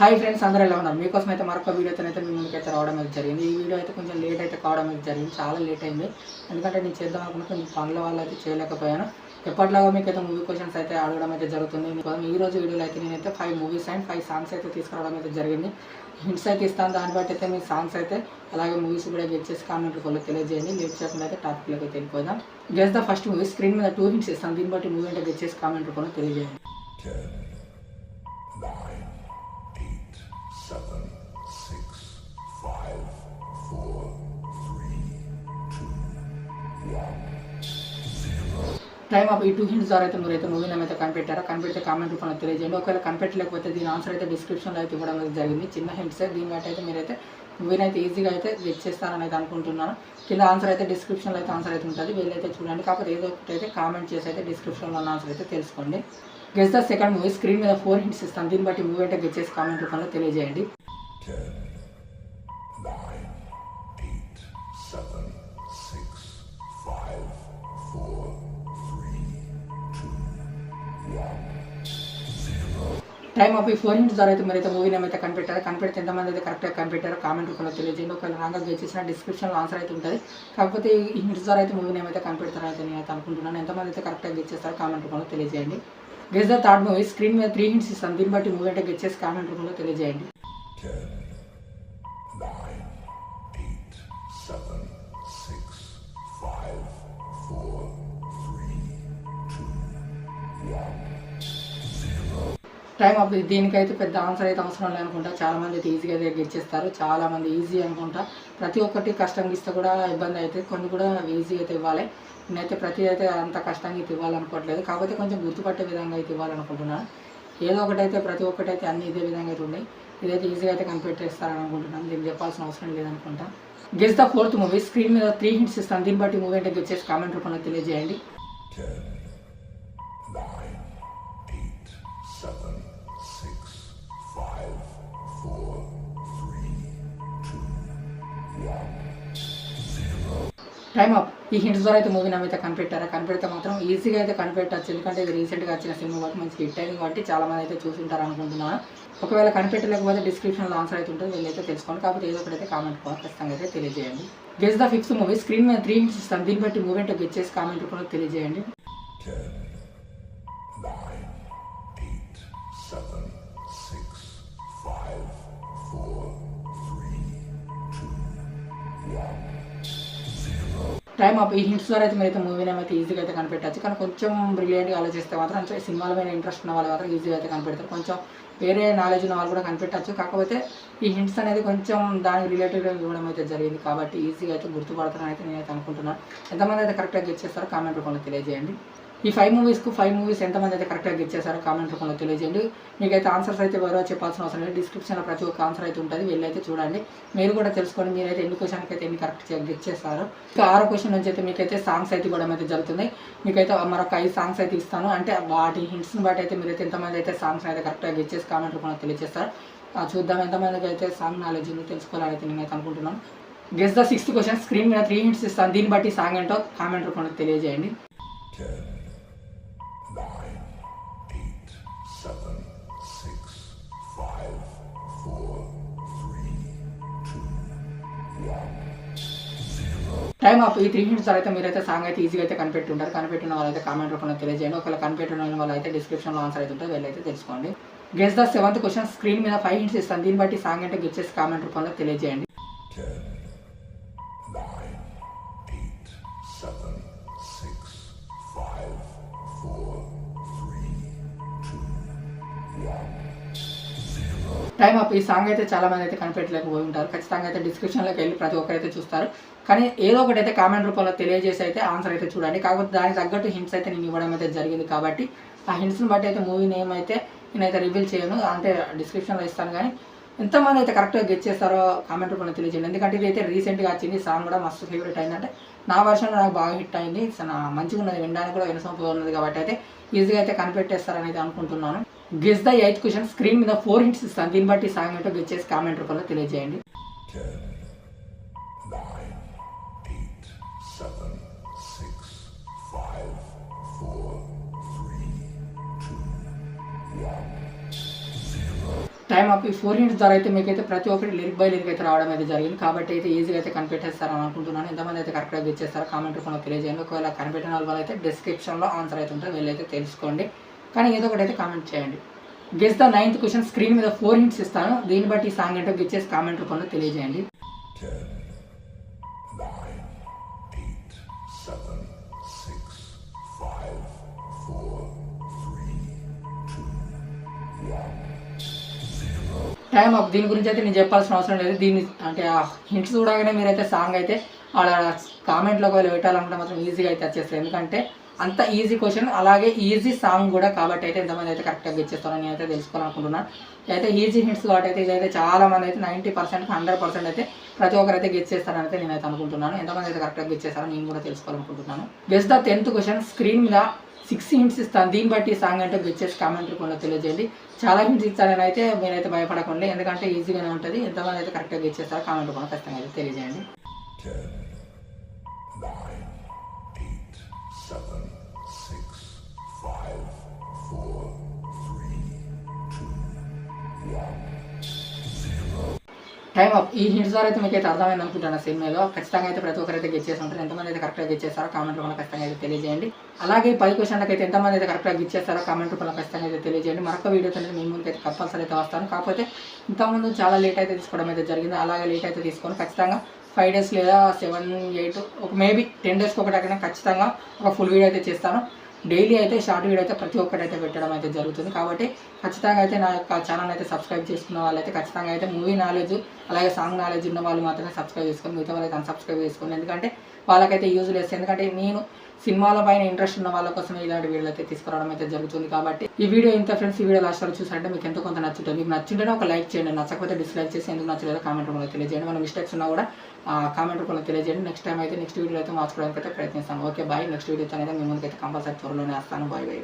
Hi friends అందరూ ఎలా ఉన్నారు? మీకోసం అయితే మరొక వీడియోతో అయితే మీ అయితే రావడం అయితే జరిగింది. ఈ వీడియో అయితే కొంచెం లేట్ అయితే కావడం అయితే జరిగింది. చాలా లేట్ అయింది. ఎందుకంటే నేను చేద్దాం అనుకున్న కొంచెం పనుల వల్ల అయితే చేయలేకపోయాను. ఎప్పటిలాగా మీకు అయితే మూవీ క్వశ్చన్స్ అయితే అడగడం అయితే జరుగుతుంది. ఈ రోజు వీడియోలో అయితే నేనైతే five movies and five songs అయితే తీసుకురావడం అయితే జరిగింది. హింట్స్ అయితే ఇస్తాను. దాన్ని బట్టి అయితే మీ సాంగ్స్ అయితే అలాగే మూవీస్ కూడా గెట్ చేసి కామెంట్ రూపంలో తెలియజేయండి. లేట్ చేయకుండా అయితే టాపిక్లోకి అయితే వెళ్ళిపోదాం. Just the first movie screen మీద టూ హింట్స్ ఇస్తాను. దీన్ని బట్టి మూవీ అంటే గెట్ చేసి కామెంట్ రూపంలో తెలియజేయండి. Seven, six, five, four, three, two, one, zero. Time up ఈ టూ హింట్స్ ద్వారా అయితే మీరు అయితే మూవీ నేమ్ అయితే కనిపెట్టారా? కనిపెడితే కామెంట్ రూపంలో తెలియజేయండి. ఒకవేళ కనిపెట్టలేకపోతే దీని ఆన్సర్ అయితే డిస్క్రిప్షన్లో అయితే ఇవ్వడం జరిగింది. చిన్న హింట్స్ దీని బట్టి అయితే మీరైతే మూవీని అయితే ఈజీగా అయితే గెట్ అయితే అనుకుంటున్నాను. కింద ఆన్సర్ అయితే డిస్క్రిప్షన్లో అయితే ఆన్సర్ అయితే ఉంటుంది. వీళ్ళైతే చూడండి. కాకపోతే ఏదో ఒకటి అయితే కామెంట్ చేసి అయితే డిస్క్రిప్షన్లో ఉన్న ఆన్సర్ అయితే తెలుసుకోండి. Guess the second movie screen మీద ఫోర్ హింట్స్ ఇస్తాను. దీన్ని బట్టి మూవీ అయితే గెట్ చేసి కామెంట్ రూపంలో తెలియజేయండి. టైం ఆఫ్ ఈ ఫోర్ ఇంటి ద్వారా అయితే మీరైతే మూవీ నేమ్ అయితే కనిపెట్టారు. కనిపెడితే ఎంతమంది అయితే కరెక్ట్గా కనిపెట్టారో కామెంట్ రూపంలో తెలియజేయండి. ఒకవేళ రాగా గెలిచేసిన డిస్క్రిప్షన్లో ఆన్సర్ అయితే ఉంటుంది. కాకపోతే ఈ ఇంటి ద్వారా అయితే మూవీ నేమ్ అయితే కనిపెడతారని అయితే నేను అయితే అనుకుంటున్నాను. ఎంతమంది అయితే కరెక్ట్గా గెలిచేస్తారో కామెంట్ రూపంలో తెలియజేయండి. Guess the third movie screen మీద త్రీ హింట్స్ ఇస్తాను. దీన్ని బట్టి మూవీ అంటే గెచ్చేసి కామెంట్ రూపంలో తెలియజేయండి. టైం ఆఫ్ దీనికైతే పెద్ద ఆన్సర్ అయితే అవసరం లేదనుకుంటా చాలామంది అయితే ఈజీగా అయితే గెట్ చేస్తారు ఈజీ అనుకుంటా. ప్రతి ఒక్కటి కష్టంగా ఇస్తే కూడా ఇబ్బంది అయితే కొన్ని కూడా ఈజీ అయితే ఇవ్వాలి. నేనైతే ప్రతి అయితే అంత కష్టంగా అయితే ఇవ్వాలనుకోవట్లేదు. కాకపోతే కొంచెం గుర్తుపట్టే విధంగా అయితే ఇవ్వాలనుకుంటున్నాను. ఏదో ఒకటైతే ప్రతి ఒక్కటి అయితే అన్ని ఇదే విధంగా అయితే ఉన్నాయి. ఇదైతే ఈజీగా అయితే కనిపెట్టేస్తారని అనుకుంటున్నాను. దీనికి చెప్పాల్సిన అవసరం లేదనుకుంటా guess the fourth movie screen మీద త్రీ హింట్స్ ఇస్తాను. దీన్ని బట్టి మూవీ అంటే గెట్ కామెంట్ రూపంలో తెలియజేయండి. టైమ్ అప్ ఈ హింట్స్ ద్వారా అయితే మూవీ అయితే కనిపెట్టారా? కనిపెడితే మాత్రం ఈజీగా అయితే కనిపెట్టచ్చు. ఎందుకంటే ఇది రీసెంట్గా వచ్చిన సినిమా కాబట్టి మంచి హిట్ అయింది కాబట్టి చాలా మంది అయితే చూసుంటారు అనుకుంటున్నాను ఒకవేళ కనిపెట్టలేకపోతే డిస్క్రిప్షన్లో ఆన్సర్ అయితే ఉంటుంది. వీళ్ళైతే తెలుసుకోండి. కాకపోతే ఏదో ఒకటి అయితే కామెంట్ ఖచ్చితంగా అయితే తెలియజేయండి. Guess the fifth movie screen మీద త్రీ హింట్స్ ఇస్తాను. దీన్ని బట్టి మూవీ అంటే గెచ్చేసి కామెంట్ కూడా తెలియజేయండి. టైం అప్ ఈ హింట్స్ ద్వారా అయితే మీరైతే మూవీ నేమ్ అయితే ఈజీగా అయితే కనిపెట్టచ్చు. కానీ కొంచెం బ్రిలియంట్గా ఆలోచిస్తే మాత్రం అంటే సినిమాల మీద ఇంట్రెస్ట్ ఉన్న వాళ్ళు మాత్రం ఈజీగా అయితే కనిపెడతారు. కొంచెం వేరే నాలెడ్జ్ ఉన్న వాళ్ళు కూడా కనిపెట్టచ్చు. కాకపోతే ఈ హింట్స్ అనేది కొంచెం దానికి రిలేటెడ్గా ఇవ్వడం అయితే జరిగింది కాబట్టి ఈజీగా అయితే గుర్తుపడతారని అయితే నేనైతే అనుకుంటున్నాను. ఎంతమంది అయితే కరెక్ట్గా గెట్ చేస్తారో కామెంట్ రూపంలో తెలియజేయండి. ఈ ఫైవ్ మూవీస్కు ఫైవ్ మూవీస్ ఎంతమంది అయితే కరెక్ట్గా గెట్ చేస్తారో కామెంట్ రూపంలో తెలియజేయండి. మీకైతే ఆన్సర్స్ అయితే ఎవరో చెప్పాల్సిన అవసరం లేదు. డిస్క్రిప్షన్లో ప్రతి ఒక్క ఆన్సర్ అయితే ఉంటుంది. వెళ్ళైతే చూడండి. మీరు కూడా తెలుసుకోండి మీరైతే ఎన్ని క్వశ్చన్కి అయితే ఎన్ని కరెక్ట్ గెట్ చేస్తారు ఇంకా ఆరో క్వశ్చన్ నుంచి అయితే మీకైతే సాంగ్స్ అయితే ఇవ్వడం అయితే జరుగుతుంది. మీకైతే మరొక ఐదు సాంగ్స్ అయితే ఇస్తాను. అంటే వాటి హింట్స్ని బట్టి అయితే మీరైతే ఎంతమంది అయితే సాంగ్స్ అయితే కరెక్ట్గా గెట్ చేసి కామెంట్ రూపంలో తెలియజేస్తారు. చూద్దాం ఎంతమందికి అయితే సాంగ్ నాలెడ్జ్ ఉంది తెలుసుకోవాలని అయితే నేనైతే అనుకుంటున్నాను. Guess the sixth question screen మీద త్రీ హింట్స్ ఇస్తాను. దీన్ని బట్టి సాంగ్ ఏంటో కామెంట్ రూపంలో తెలియజేయండి. టైం ఆఫ్ ఈ త్రీ మినిట్స్ అయితే మీరైతే సాంగ్ అయితే ఈజీగా అయితే కనిపెట్టి ఉంటారు కనిపెట్టిన వాళ్ళైతే కామెంట్ రూపంలో తెలియజేయండి. ఒకవేళ కనిపెట్టిన వాళ్ళు అయితే డిస్క్రిప్షన్లో ఆన్సర్ అయితే ఉంటుంది వెళ్ళైతే తెలుసుకోండి. Guess the seventh question screen మీద ఫైవ్ హింట్స్ ఇస్తాను. దీన్ని బట్టి సాంగ్ అంటే గెచ్చేసి కామెంట్ రూపంలో తెలియజేయండి. టైం అప్ ఈ సాంగ్ అయితే చాలా మంది అయితే కనిపెట్టలేకపోయి ఉంటారు. ఖచ్చితంగా అయితే డిస్క్రిప్షన్లోకి వెళ్ళి ప్రతి ఒక్కరైతే చూస్తారు. కానీ ఏదో ఒకటి అయితే కామెంట్ రూపంలో తెలియజేసి అయితే ఆన్సర్ అయితే చూడండి. కాకపోతే దానికి తగ్గట్టు హింట్స్ అయితే నేను ఇవ్వడం అయితే జరిగింది కాబట్టి ఆ హింట్స్ని బట్టి అయితే మూవీ నేమ్ అయితే నేనైతే రివీల్ చేయను. అంటే డిస్క్రిప్షన్లో ఇస్తాను కానీ ఎంతమంది అయితే కరెక్ట్గా గెట్ చేస్తారో కామెంట్ రూపంలో తెలియజేయండి. ఎందుకంటే ఇది అయితే రీసెంట్గా వచ్చింది. సాంగ్ కూడా మస్తు ఫేవరెట్ అయిందంటే నా వర్షన్ నాకు బాగా హిట్ అయింది. మంచిగా ఉన్నది వినడానికి కూడా వినసొంపుగా ఉన్నది కాబట్టి అయితే ఈజీగా అయితే కనిపెట్టేస్తారని అయితే అనుకుంటున్నాను. Guess the eighth question screen మీద ఫోర్ హింట్స్ ఇస్తాను. దీన్ని బట్టి సాంగ్ ఏంటో గెస్ చేసి కామెంట్ రూపంలో తెలియజేయండి. టైం అప్ ఈ ఫోర్ హింట్స్ ద్వారా అయితే మీకైతే ప్రతి ఒక్కటి లిరిక్ బై లిరిక్ అయితే రావడం అయితే జరిగింది. కాబట్టి అయితే ఈజీగా అయితే కనిపెట్టేస్తారని అనుకుంటున్నాను. ఎంతమంది అయితే కరెక్ట్గా ఇచ్చేస్తారో కామెంట్ రూపంలో తెలియజేయండి. ఒకవేళ కనిపెట్టిన వాళ్ళు అయితే డిస్క్రిప్షన్లో ఆన్సర్ అయితే ఉంటుంది వెళ్ళైతే తెలుసుకోండి. కానీ ఏదో ఒకటి అయితే కామెంట్ చేయండి. Guess the ninth question screen మీద ఫోర్ హింట్స్ ఇస్తాను. దీన్ని బట్టి ఈ సాంగ్ ఏంటో గెచ్చేసి కామెంట్ రూపంలో తెలియజేయండి. టైం అప్ దీని గురించి అయితే నేను చెప్పాల్సిన అవసరం లేదు. దీన్ని అంటే ఆ హింట్స్ చూడగానే మీరైతే సాంగ్ అయితే అలా కామెంట్లో ఒకవేళ పెట్టాలనుకుంటే మాత్రం ఈజీగా అయితే వచ్చేస్తారు ఎందుకంటే అంత ఈజీ క్వశ్చన్ అలాగే ఈజీ సాంగ్ కూడా కాబట్టి అయితే ఎంతమంది అయితే కరెక్ట్గా ఇచ్చేస్తారని అయితే తెలుసుకోవాలనుకుంటున్నాను అయితే ఈజీ హింట్స్ కాబట్టి అయితే ఇదైతే చాలా మంది అయితే నైంటీ పర్సెంట్ హండ్రెడ్ పర్సెంట్ అయితే ప్రతి ఒక్కరు అయితే గెచ్ చేస్తారని అయితే నేనైతే అనుకుంటున్నాను. ఎంతమంది అయితే కరెక్ట్గా గెచ్ చేస్తారో నేను కూడా తెలుసుకోవాలనుకుంటున్నాను. Best the tenth question screen మీద సిక్స్ హింట్స్ ఇస్తాను. దీన్ని బట్టి సాంగ్ అంటే గెచ్చేసి కామెంట్ రూపంలో తెలియజేయండి. చాలా హింట్స్ ఇస్తానని అయితే మీరైతే భయపడకండి ఎందుకంటే ఈజీగానే ఉంటుంది. ఎంతమంది అయితే కరెక్ట్గా గెచ్చేస్తారో కామెంట్ రూపంలో ఖచ్చితంగా అయితే తెలియజేయండి. Ten, nine, eight, seven, six, five, four, three, two, one. Time up ఈ హింట్స్ ద్వారా అయితే మీకు అయితే అర్థమైంది అనుకుంటాను సినిమాలో. ఖచ్చితంగా అయితే ప్రతి ఒక్కరు అయితే గెట్ చేసి ఉంటారు ఎంతమంది అయితే కరెక్ట్గా గెట్ చేస్తారో కామెంట్ రూపంలో ఖచ్చితంగా అయితే తెలియజేయండి. అలాగే ఈ పది క్వశ్చన్లకు అయితే ఎంతమంది అయితే కరెక్ట్గా గెట్ చేస్తారో కామెంట్ రూపంలో ఖచ్చితంగా అయితే తెలియజేయండి. మరొక వీడియోతో అయితే మీ ముందు అయితే కంపల్సరీ అయితే వస్తాను. కాకపోతే ఇంతకుముందు చాలా లేట్ అయితే తీసుకోవడం అయితే జరిగింది. అలాగే లేట్ అయితే తీసుకొని. ఖచ్చితంగా ఫైవ్ డేస్ లేదా సెవెన్ ఎయిట్ ఒక మేబీ టెన్ డేస్కి ఒకటి అక్కడ ఖచ్చితంగా ఒక ఫుల్ వీడియో అయితే చేస్తాను. డైలీ అయితే షార్ట్ వీడియో అయితే ప్రతి ఒక్కటి అయితే పెట్టడం అయితే జరుగుతుంది. కాబట్టి ఖచ్చితంగా అయితే నా యొక్క ఛానల్ అయితే సబ్స్క్రైబ్ చేసుకున్న వాళ్ళైతే ఖచ్చితంగా అయితే మూవీ నాలెడ్జ్ అలాగే సాంగ్ నాలెడ్జ్ ఉన్న వాళ్ళు మాత్రమే సబ్స్క్రైబ్ చేసుకొని మిగతా వాళ్ళైతే అన్సబ్స్క్రైబ్ చేసుకోండి. ఎందుకంటే వాళ్ళకైతే యూజ్ లేదు ఎందుకంటే నేను సినిమాల పైన ఇంట్రెస్ట్ ఉన్న వాళ్ళ కోసం ఇలాంటి వీడియోలు అయితే తీసుకురావడం అయితే జరుగుతుంది కాబట్టి ఈ వీడియో ఇంత ఫ్రెండ్స్ ఈ వీడియో లాస్ట్ వరకు చూసారంటే మీకు ఎంతో కొంత నచ్చుతుంది. మీకు నచ్చుంటేనే ఒక లైక్ చేయండి. నచ్చకపోతే డిస్లైక్ చేసి ఎందుకు నచ్చలేదో కామెంట్ రూపంలో తెలియజేయండి. మన మిస్టేక్స్ ఉన్నా కూడా కామెంట్ రూపంలో తెలియజేయండి. నెక్స్ట్ టైం అయితే నెక్స్ట్ వీడియో అయితే మార్చుకోవడానికి అయితే ప్రయత్నిస్తాను. ఓకే బాయ్ నెక్స్ట్ వీడియో అయితే మీ ముందుకైతే కంపల్సరీ త్వరలోనే వస్తాను. Bye bye